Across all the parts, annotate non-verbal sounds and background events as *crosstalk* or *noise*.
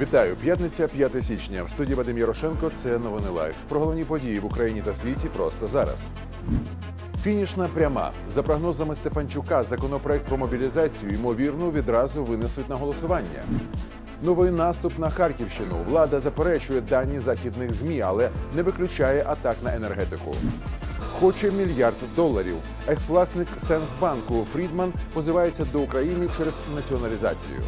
Вітаю, п'ятниця, 5 січня. В студії Вадим Ярошенко. Це новини лайф. Про головні події в Україні та світі просто зараз. Фінішна пряма за прогнозами Стефанчука. Законопроект про мобілізацію ймовірно відразу винесуть на голосування. Новий наступ на Харківщину. Влада заперечує дані західних змі, але не виключає атак на енергетику. Хоче мільярд доларів. Екс-власник Сенсбанку Фрідман позивається до України через націоналізацію.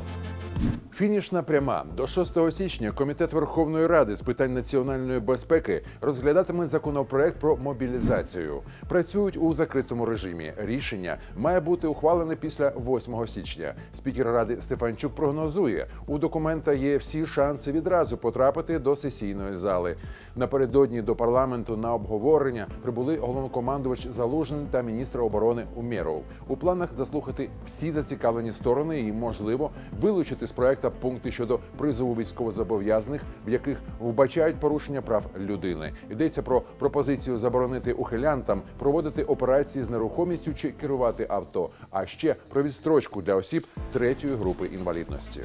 Фінішна пряма до 6 січня комітет Верховної Ради з питань національної безпеки розглядатиме законопроект про мобілізацію. Працюють у закритому режимі. Рішення має бути ухвалене після 8 січня. Спікер ради Стефанчук прогнозує, у документа є всі шанси відразу потрапити до сесійної зали. Напередодні до парламенту на обговорення прибули головнокомандувач Залужний та міністр оборони Умєров. У планах заслухати всі зацікавлені сторони і, можливо, вилучити з проекта пункти щодо призову військовозобов'язаних, в яких вбачають порушення прав людини. Йдеться про пропозицію заборонити ухилянтам проводити операції з нерухомістю чи керувати авто, а ще про відстрочку для осіб третьої групи інвалідності.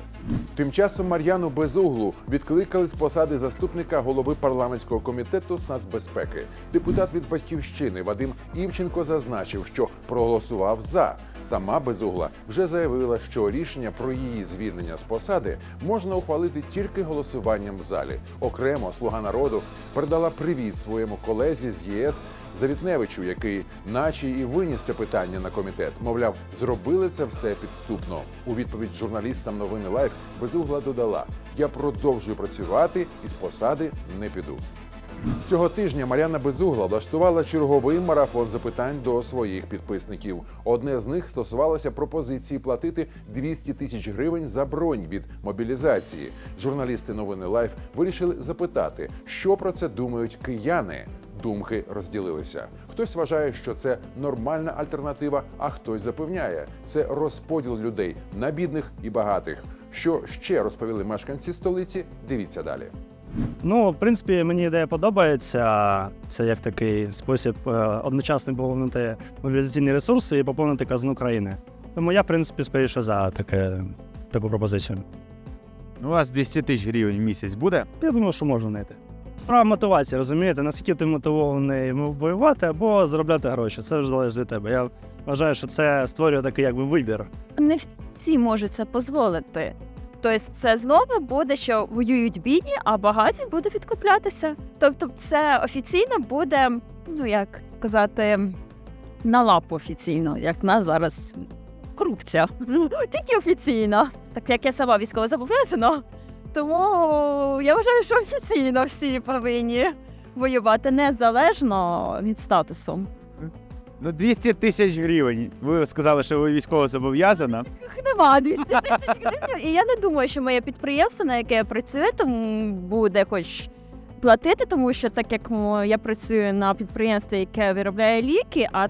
Тим часом Мар'яну Безуглу відкликали з посади заступника голови парламентського комітету з нацбезпеки. Депутат від батьківщини Вадим Івченко зазначив, що проголосував за. Сама Безугла вже заявила, що рішення про її звільнення з посади можна ухвалити тільки голосуванням в залі. Окремо слуга народу передала привіт своєму колезі з ЄС Завітневичу, який, наче і виніс це питання на комітет, мовляв, зробили це все підступно. У відповідь журналістам новини Лайф Безугла додала: Я продовжую працювати і з посади не піду. Цього тижня Мар'яна Безугла влаштувала черговий марафон запитань до своїх підписників. Одне з них стосувалося пропозиції платити 200 тисяч гривень за бронь від мобілізації. Журналісти новини Лайф вирішили запитати, що про це думають кияни. Думки розділилися. Хтось вважає, що це нормальна альтернатива, а хтось запевняє, це розподіл людей на бідних і багатих. Що ще розповіли мешканці столиці? Дивіться далі. Ну, в принципі, мені ідея подобається. Це як такий спосіб е, одночасно поповнити мобілізаційні ресурси і поповнити казну країни. Тому я, в принципі, скоріше за таке, таку пропозицію. Ну, У вас 200 тисяч гривень в місяць буде? Я думаю, що можна знайти. Справа мотивації, розумієте, наскільки ти мотивований воювати або заробляти гроші. Це вже залежить від тебе. Я вважаю, що це створює такий якби вибір. не всі можуть це дозволити. Тобто це знову буде, що воюють бідні, а багаті будуть відкуплятися. Тобто, це офіційно буде, ну як сказати, на лапу офіційно, як нас зараз корупція. *laughs* Тільки офіційно. Так як я сама військово зобов'язана, тому я вважаю, що офіційно всі повинні воювати незалежно від статусу. Ну, 200 тисяч гривень. Ви сказали, що ви військово зобов'язана. Нема 200 тисяч гривень. І я не думаю, що моє підприємство, на яке я працюю, тому буде хоч платити, тому що так як я працюю на підприємстві, яке виробляє ліки, а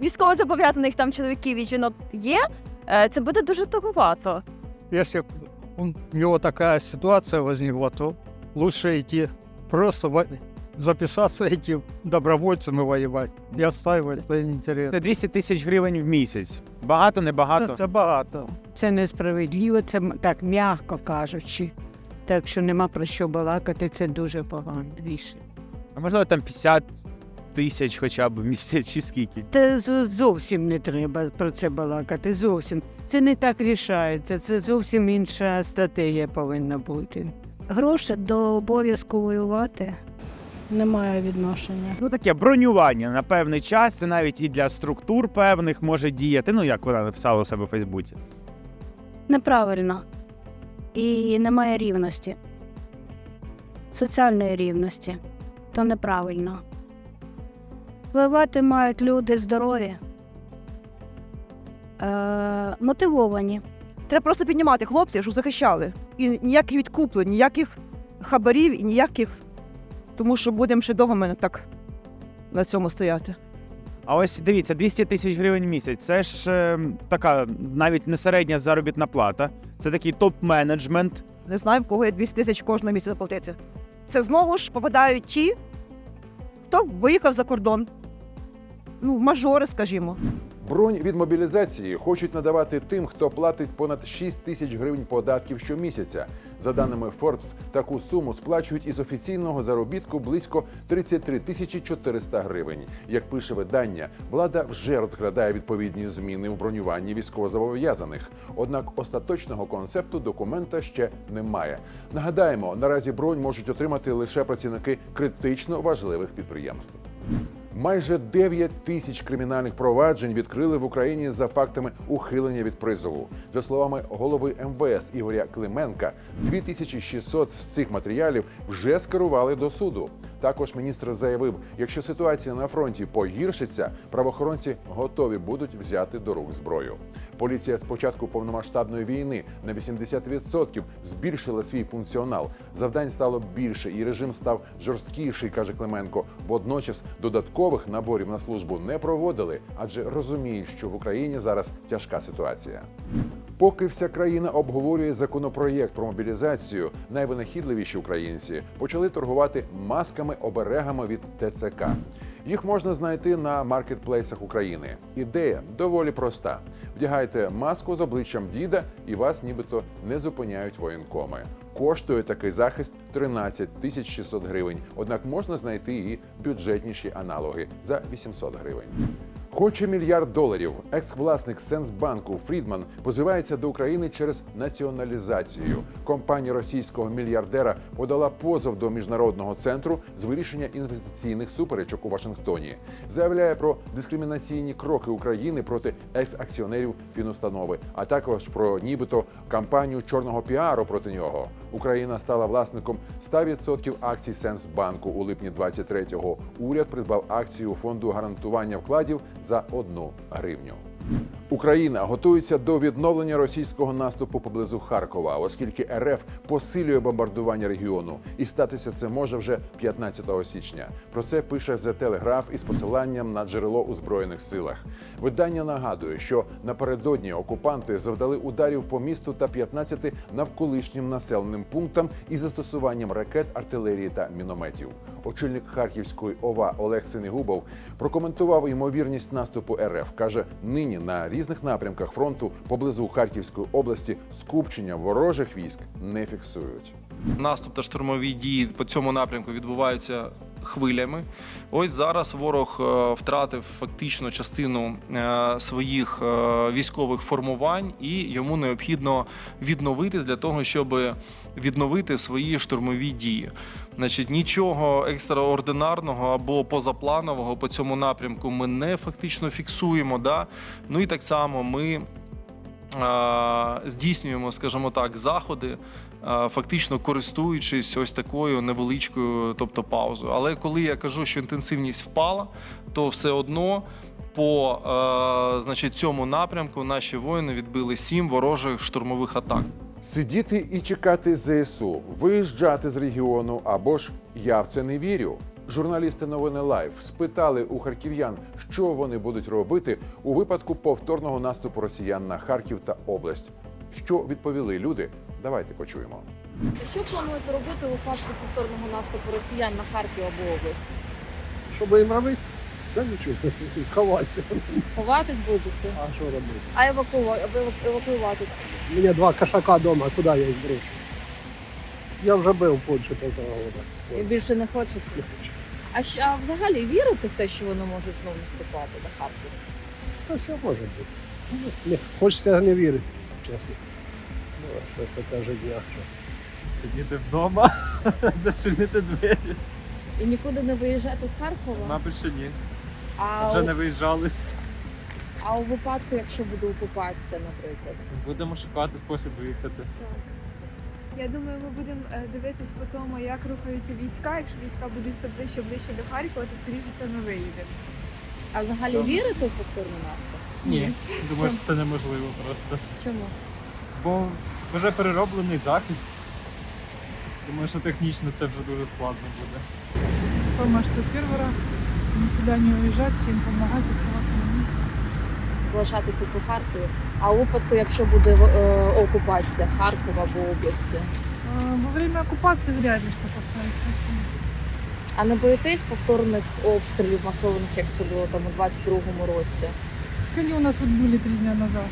військовозобов'язаних там чоловіків і жінок є, е, це буде дуже туговато. Если у него такая ситуация возникла, то лучше идти просто записаться, *laughs* идти добровольцем и воевать. И отстаивать свои интересы. Це 200 тисяч гривень в місяць. Багато, не багато. Це багато. Це несправедливо, це м- так м'яко кажучи. Так що нема про що балакати, це дуже погано рішення. А можливо, там 50 тисяч хоча б в місяць чи скільки. Та зо- зовсім не треба про це балакати. Зовсім це не так рішається. Це зовсім інша стратегія повинна бути. Гроші до обов'язку воювати немає відношення. Ну таке бронювання на певний час. Це навіть і для структур певних може діяти. Ну як вона написала у себе у Фейсбуці. Неправильно. І немає рівності. Соціальної рівності. То неправильно. Воювати мають люди здорові, е, мотивовані. Треба просто піднімати хлопців, щоб захищали. І ніяких відкуплень, ніяких хабарів і ніяких. Тому що будемо ще довго мене так на цьому стояти. А ось дивіться, 200 тисяч гривень в місяць. Це ж е, така навіть не середня заробітна плата. Це такий топ-менеджмент. Не знаю, в кого є 200 тисяч кожного місяця заплатити. Це знову ж попадають ті, хто виїхав за кордон. Ну, мажори, скажімо. Бронь від мобілізації хочуть надавати тим, хто платить понад 6 тисяч гривень податків щомісяця. За даними Forbes, таку суму сплачують із офіційного заробітку близько 33 тисячі 400 гривень. Як пише видання, влада вже розглядає відповідні зміни в бронюванні військовозобов'язаних. Однак остаточного концепту документа ще немає. Нагадаємо, наразі бронь можуть отримати лише працівники критично важливих підприємств. Майже 9 тисяч кримінальних проваджень відкрили в Україні за фактами ухилення від призову. За словами голови МВС Ігоря Клименка, 2600 з цих матеріалів вже скерували до суду. Також міністр заявив, якщо ситуація на фронті погіршиться, правоохоронці готові будуть взяти до рук зброю. Поліція з початку повномасштабної війни на 80% збільшила свій функціонал. Завдань стало більше, і режим став жорсткіший, каже Клименко. Водночас додаткових наборів на службу не проводили, адже розуміють, що в Україні зараз тяжка ситуація. Поки вся країна обговорює законопроєкт про мобілізацію, найвинахідливіші українці почали торгувати масками оберегами від ТЦК. Їх можна знайти на маркетплейсах України. Ідея доволі проста: вдягайте маску з обличчям діда, і вас нібито не зупиняють воєнкоми. Коштує такий захист 13 тисяч 600 гривень. Однак можна знайти і бюджетніші аналоги за 800 гривень. Хоче мільярд доларів. Екс-власник Сенсбанку Фрідман позивається до України через націоналізацію. Компанія російського мільярдера подала позов до міжнародного центру з вирішення інвестиційних суперечок у Вашингтоні. Заявляє про дискримінаційні кроки України проти екс-акціонерів фінустанови, а також про нібито кампанію чорного піару проти нього. Україна стала власником 100% акцій Сенсбанку у липні 23-го. Уряд придбав акцію фонду гарантування вкладів за одну гривню. Україна готується до відновлення російського наступу поблизу Харкова, оскільки РФ посилює бомбардування регіону, і статися це може вже 15 січня. Про це пише The Telegraph із посиланням на джерело у збройних силах. Видання нагадує, що напередодні окупанти завдали ударів по місту та 15 навколишнім населеним пунктам із застосуванням ракет, артилерії та мінометів. Очільник Харківської ОВА Олег Синігубов прокоментував ймовірність наступу РФ. каже, нині на різних напрямках фронту поблизу Харківської області скупчення ворожих військ не фіксують. Наступ та штурмові дії по цьому напрямку відбуваються хвилями. Ось зараз ворог е, втратив фактично частину е, своїх е, військових формувань, і йому необхідно відновитись для того, щоб відновити свої штурмові дії. Значить, нічого екстраординарного або позапланового по цьому напрямку ми не фактично фіксуємо. Да? Ну і так само ми здійснюємо, скажімо так, заходи, фактично користуючись ось такою невеличкою, тобто паузою. Але коли я кажу, що інтенсивність впала, то все одно. По е, значить, цьому напрямку наші воїни відбили сім ворожих штурмових атак. Сидіти і чекати ЗСУ, виїжджати з регіону або ж я в це не вірю. Журналісти новини Лайф спитали у харків'ян, що вони будуть робити у випадку повторного наступу росіян на Харків та область. Що відповіли люди? Давайте почуємо. Що плануєте робити у випадку повторного наступу росіян на Харків або область? Що їм робити? Та нічого, *laughs* ховатися. Ховатись будете? А що робити? А евакува... еваку- евакуюватись? У мене два кошака вдома, куди я їх брошу? Я вже був в Польщі півтора року. І більше не хочеться? А, що, а взагалі вірите в те, що вони можуть знову наступати на Харків? Та все може бути. Ну, Не, хочеться не вірити, чесно. Ну, щось таке життя. Сидіти вдома, *laughs* зачинити двері. І нікуди не виїжджати з Харкова? Мабуть, що ні. А, Вже у... не виїжджались. а у випадку, якщо буде окупація, наприклад? Будемо шукати спосіб виїхати. Так. Я думаю, ми будемо е, дивитись по тому, як рухаються війська. Якщо війська будуть все ближче ближче до Харкова, то скоріше все ми виїдемо. А взагалі вірите в повторний наступ? Ні. Думаю, що це неможливо просто. Чому? Бо вже перероблений захист. Думаю, що технічно це вже дуже складно буде. Саме що перший раз нікуди не уїжджати, всім допомагати, залишатися на місці. Залишатися тут у Харкові. А у випадку, якщо буде е, окупація Харкова або області? Во время окупації вряд ли що поставити. А не боїтесь повторних обстрілів масованих, як це було там у 22-му році? как они у нас вот были три дня назад.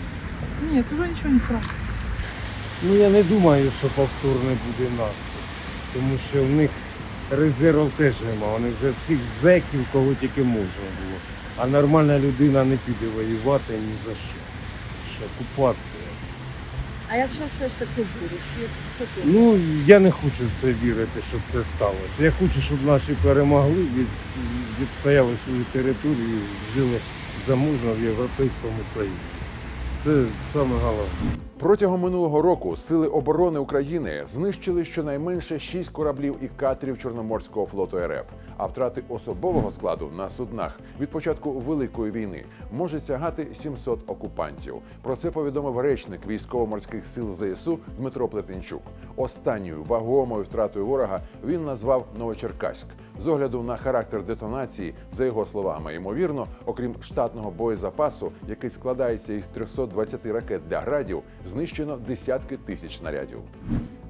Нет, уже ничего не страшно. Ну я не думаю, що повторний буде наступ, тому що в них резервів теж нема. Вони вже всіх зеків, кого тільки можна було. А нормальна людина не піде воювати ні за що. Це окупація. А якщо все ж таки буде, що, що ти? Ну я не хочу в це вірити, щоб це сталося. Я хочу, щоб наші перемогли, від, відстояли свою територію, жили заможно в Європейському Союзі. Це саме головне. Протягом минулого року сили оборони України знищили щонайменше шість кораблів і катерів Чорноморського флоту РФ. А втрати особового складу на суднах від початку великої війни можуть сягати 700 окупантів. Про це повідомив речник військово-морських сил ЗСУ Дмитро Плетенчук. Останньою вагомою втратою ворога він назвав Новочеркаськ. З огляду на характер детонації, за його словами, ймовірно, окрім штатного боєзапасу, який складається із 320 ракет для градів, знищено десятки тисяч снарядів.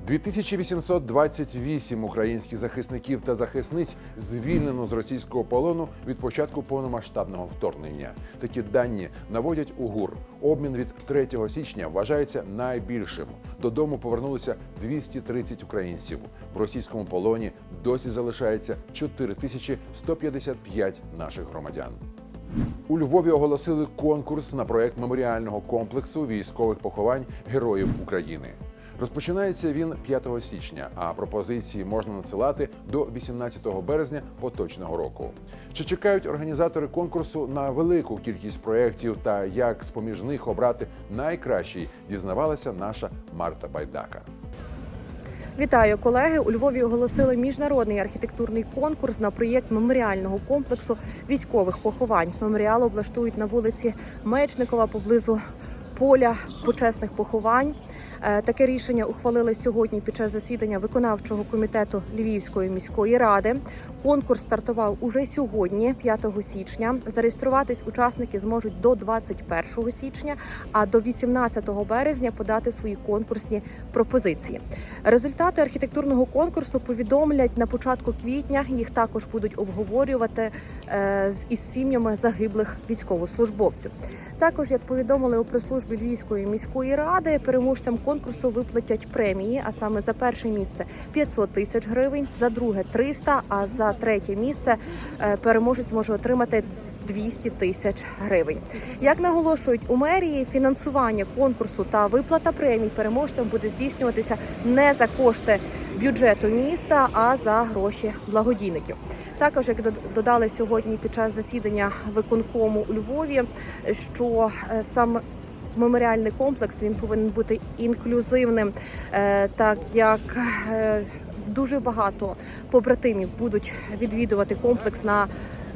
2828 українських захисників та захисниць звільнено з російського полону від початку повномасштабного вторгнення. Такі дані наводять у ГУР. Обмін від 3 січня вважається найбільшим. Додому повернулося 230 українців. В російському полоні досі залишається 4155 наших громадян. У Львові оголосили конкурс на проект меморіального комплексу військових поховань Героїв України. Розпочинається він 5 січня, а пропозиції можна надсилати до 18 березня поточного року. Чи чекають організатори конкурсу на велику кількість проєктів та як з поміж них обрати найкращий, дізнавалася наша Марта Байдака. Вітаю, колеги. У Львові оголосили міжнародний архітектурний конкурс на проєкт меморіального комплексу військових поховань. Меморіал облаштують на вулиці Мечникова поблизу поля почесних поховань. Е, Таке рішення ухвалили сьогодні під час засідання виконавчого комітету Львівської міської ради. Конкурс стартував уже сьогодні, 5 січня. Зареєструватись учасники зможуть до 21 січня, а до 18 березня подати свої конкурсні пропозиції. Результати архітектурного конкурсу повідомлять на початку квітня. Їх також будуть обговорювати е, з із сім'ями загиблих військовослужбовців. Також, як повідомили у прес-службі Львівської міської ради, переможцям конкурсу виплатять премії, а саме за перше місце 500 тисяч гривень, за друге 300, а за третє місце е, переможець може отримати 200 тисяч гривень. Як наголошують у мерії, фінансування конкурсу та виплата премій переможцям буде здійснюватися не за кошти бюджету міста, а за гроші благодійників. Також, як дод- додали сьогодні під час засідання виконкому у Львові, що е, сам меморіальний комплекс він повинен бути інклюзивним, е, так як е, дуже багато побратимів будуть відвідувати комплекс на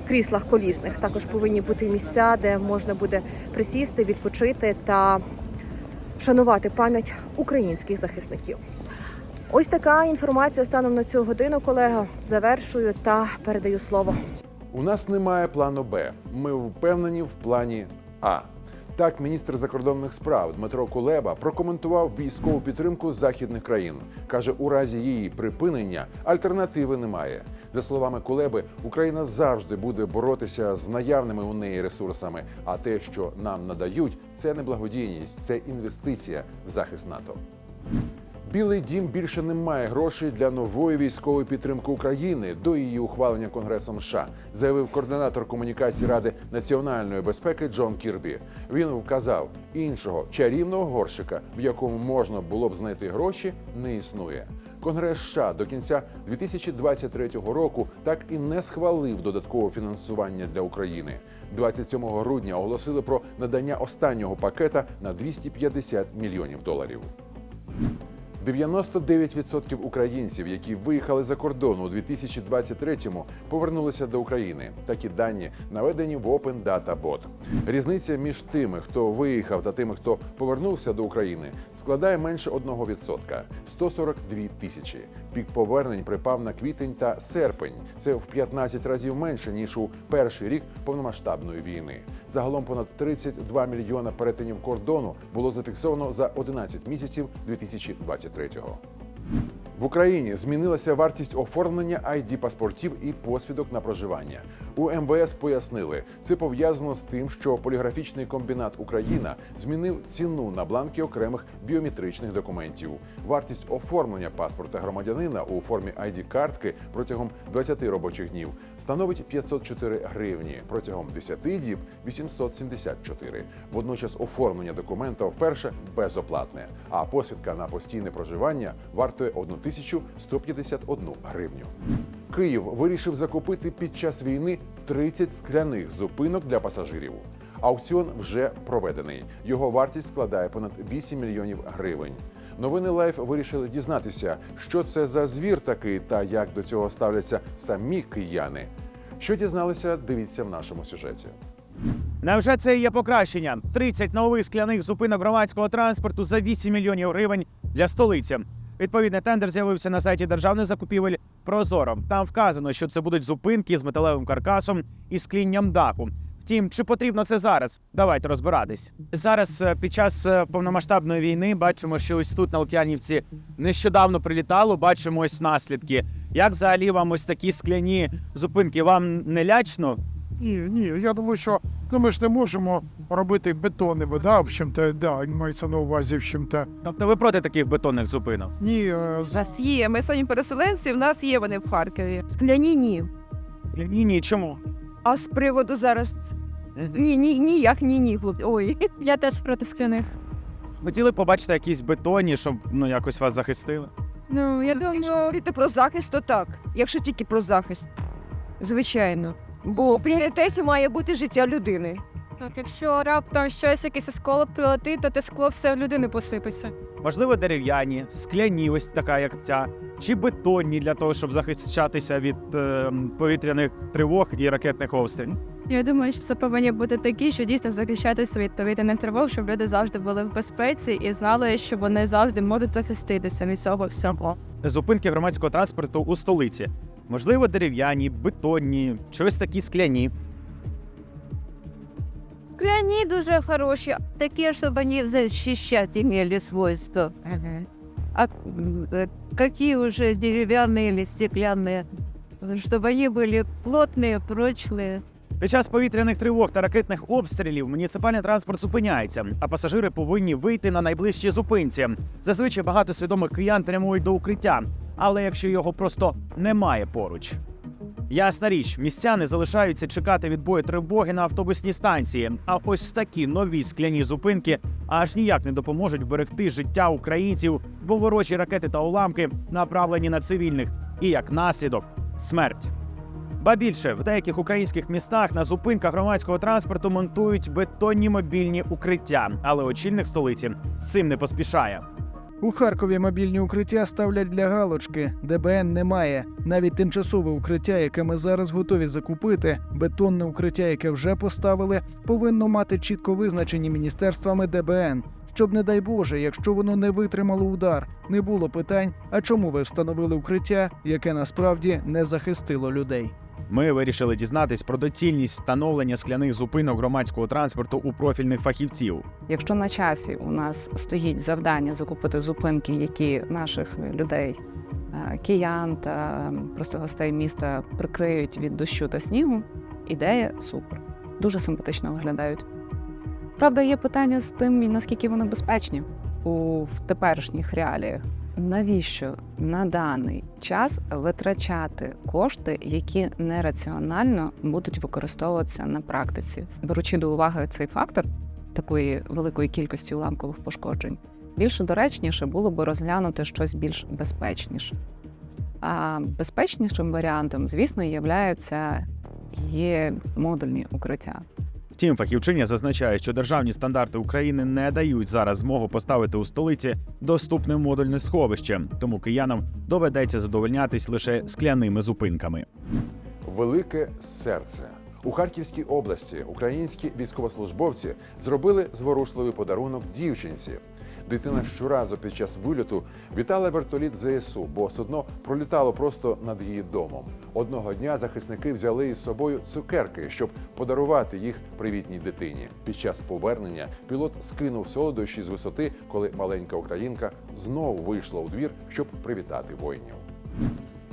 кріслах колісних. Також повинні бути місця, де можна буде присісти, відпочити та вшанувати пам'ять українських захисників. Ось така інформація станом на цю годину, колега. Завершую та передаю слово. У нас немає плану Б. Ми впевнені в плані А. Так, міністр закордонних справ Дмитро Кулеба прокоментував військову підтримку західних країн. каже, у разі її припинення альтернативи немає. За словами Кулеби, Україна завжди буде боротися з наявними у неї ресурсами. А те, що нам надають, це не благодійність, це інвестиція в захист НАТО. Білий дім більше не має грошей для нової військової підтримки України до її ухвалення Конгресом США, заявив координатор комунікації Ради національної безпеки Джон Кірбі. Він вказав, іншого чарівного горщика, в якому можна було б знайти гроші, не існує. Конгрес США до кінця 2023 року так і не схвалив додаткове фінансування для України. 27 грудня оголосили про надання останнього пакета на 250 мільйонів доларів. 99% українців, які виїхали за кордон у 2023-му, повернулися до України. Такі дані наведені в Open Data Bot. Різниця між тими, хто виїхав, та тими, хто повернувся до України, складає менше 1% – 142 тисячі. Пік повернень припав на квітень та серпень. Це в 15 разів менше ніж у перший рік повномасштабної війни. Загалом понад 32 мільйона перетинів кордону було зафіксовано за 11 місяців 2023-го. В Україні змінилася вартість оформлення id паспортів і посвідок на проживання. У МВС пояснили, це пов'язано з тим, що поліграфічний комбінат Україна змінив ціну на бланки окремих біометричних документів. Вартість оформлення паспорта громадянина у формі id картки протягом 20 робочих днів становить 504 гривні, протягом 10 діб 874. Водночас оформлення документа вперше безоплатне, а посвідка на постійне проживання вартує 1151 гривню. Київ вирішив закупити під час війни 30 скляних зупинок для пасажирів. Аукціон вже проведений. Його вартість складає понад 8 мільйонів гривень. Новини Лайф вирішили дізнатися, що це за звір такий та як до цього ставляться самі кияни. Що дізналися, дивіться в нашому сюжеті. Невже це є покращення? 30 нових скляних зупинок громадського транспорту за 8 мільйонів гривень для столиці. Відповідний тендер з'явився на сайті державних закупівель Прозоро. Там вказано, що це будуть зупинки з металевим каркасом і склінням даху. Втім, чи потрібно це зараз? Давайте розбиратись. Зараз е, під час е, повномасштабної війни бачимо, що ось тут на Лук'янівці нещодавно прилітало. Бачимо ось наслідки. Як взагалі вам ось такі скляні зупинки? Вам не лячно? Ні, ні, я думаю, що ну, ми ж не можемо робити бетонними, да, в общем-то, да, мається на увазі, в чим-то. Тобто ви проти таких бетонних зупинок? Ні, е, У нас є. Ми самі переселенці, в нас є вони в Харкові. Скляні ні. Ні, ні, чому? А з приводу зараз. Ні, ні, ніяк, ні, ні, хлопці. Ой. Я теж проти скляних. Хотіли побачити якісь бетонні, щоб ну якось вас захистили. Ну, я Якщо говорити про захист, то так. Якщо тільки про захист. Звичайно. Бо в пріоритеті має бути життя людини. Так, якщо раптом щось, якийсь осколок прилетить, то те скло все в людини посипеться. Можливо, дерев'яні, скляні, ось така, як ця, чи бетонні для того, щоб захищатися від е, повітряних тривог і ракетних обстрілів. Я думаю, що це повинні бути такі, що дійсно захищатися від повітряних тривог, щоб люди завжди були в безпеці і знали, що вони завжди можуть захиститися від цього всього. Зупинки громадського транспорту у столиці. Можливо, дерев'яні, бетонні, чи ось такі скляні. Скляні дуже хороші, такі, щоб вони защищать имели свойства. А м, э, какие уже деревянные или стеклянные, чтобы они были плотные, прочные. Під час повітряних тривог та ракетних обстрілів муніципальний транспорт зупиняється, а пасажири повинні вийти на найближчі зупинці. Зазвичай багато свідомих киян прямують до укриття, але якщо його просто немає поруч. Ясна річ, містяни залишаються чекати відбою тривоги на автобусній станції. А ось такі нові скляні зупинки аж ніяк не допоможуть берегти життя українців, бо ворожі ракети та уламки направлені на цивільних, і як наслідок смерть. Ба більше в деяких українських містах на зупинках громадського транспорту монтують бетонні мобільні укриття, але очільник столиці з цим не поспішає. У Харкові мобільні укриття ставлять для галочки. ДБН немає. Навіть тимчасове укриття, яке ми зараз готові закупити, бетонне укриття, яке вже поставили, повинно мати чітко визначені міністерствами ДБН. Щоб, не дай Боже, якщо воно не витримало удар, не було питань, а чому ви встановили укриття, яке насправді не захистило людей. Ми вирішили дізнатись про доцільність встановлення скляних зупинок громадського транспорту у профільних фахівців. Якщо на часі у нас стоїть завдання закупити зупинки, які наших людей, е, киян та просто гостей міста прикриють від дощу та снігу, ідея супер. Дуже симпатично виглядають. Правда, є питання з тим, наскільки вони безпечні у в теперішніх реаліях. Навіщо на даний час витрачати кошти, які нераціонально будуть використовуватися на практиці, беручи до уваги цей фактор такої великої кількості уламкових пошкоджень, більше доречніше було би розглянути щось більш безпечніше. А безпечнішим варіантом, звісно, являються є модульні укриття. Втім, фахівчиня зазначає, що державні стандарти України не дають зараз змогу поставити у столиці доступне модульне сховище, тому киянам доведеться задовольнятись лише скляними зупинками. Велике серце. У Харківській області українські військовослужбовці зробили зворушливий подарунок дівчинці. Дитина щоразу під час вильоту вітала вертоліт ЗСУ, бо судно пролітало просто над її домом. Одного дня захисники взяли із собою цукерки, щоб подарувати їх привітній дитині. Під час повернення пілот скинув солодощі з висоти, коли маленька українка знову вийшла у двір, щоб привітати воїнів.